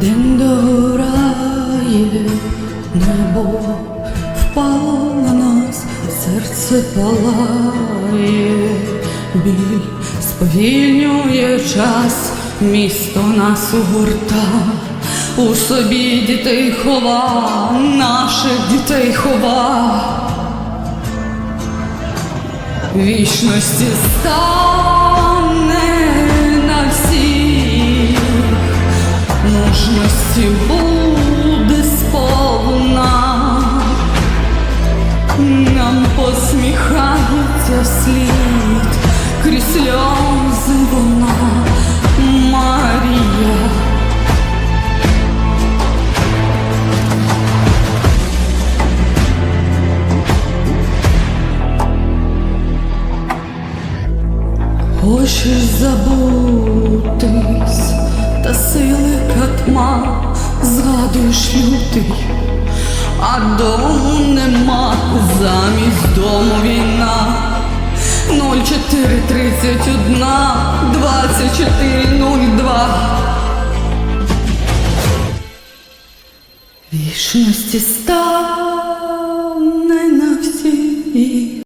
День догорає, небо впало на нас, серце палає, біль сповільнює час, місто нас угорта, у собі дітей хова, наших дітей хова. Вічності стане мужності буде сповна, нам посміхається вслід, крізь сльози вона Марія. Хочеш забутись, та сили згадуєш лютий, а дому нема, замість дому війна. 0431 2402 Вічності стане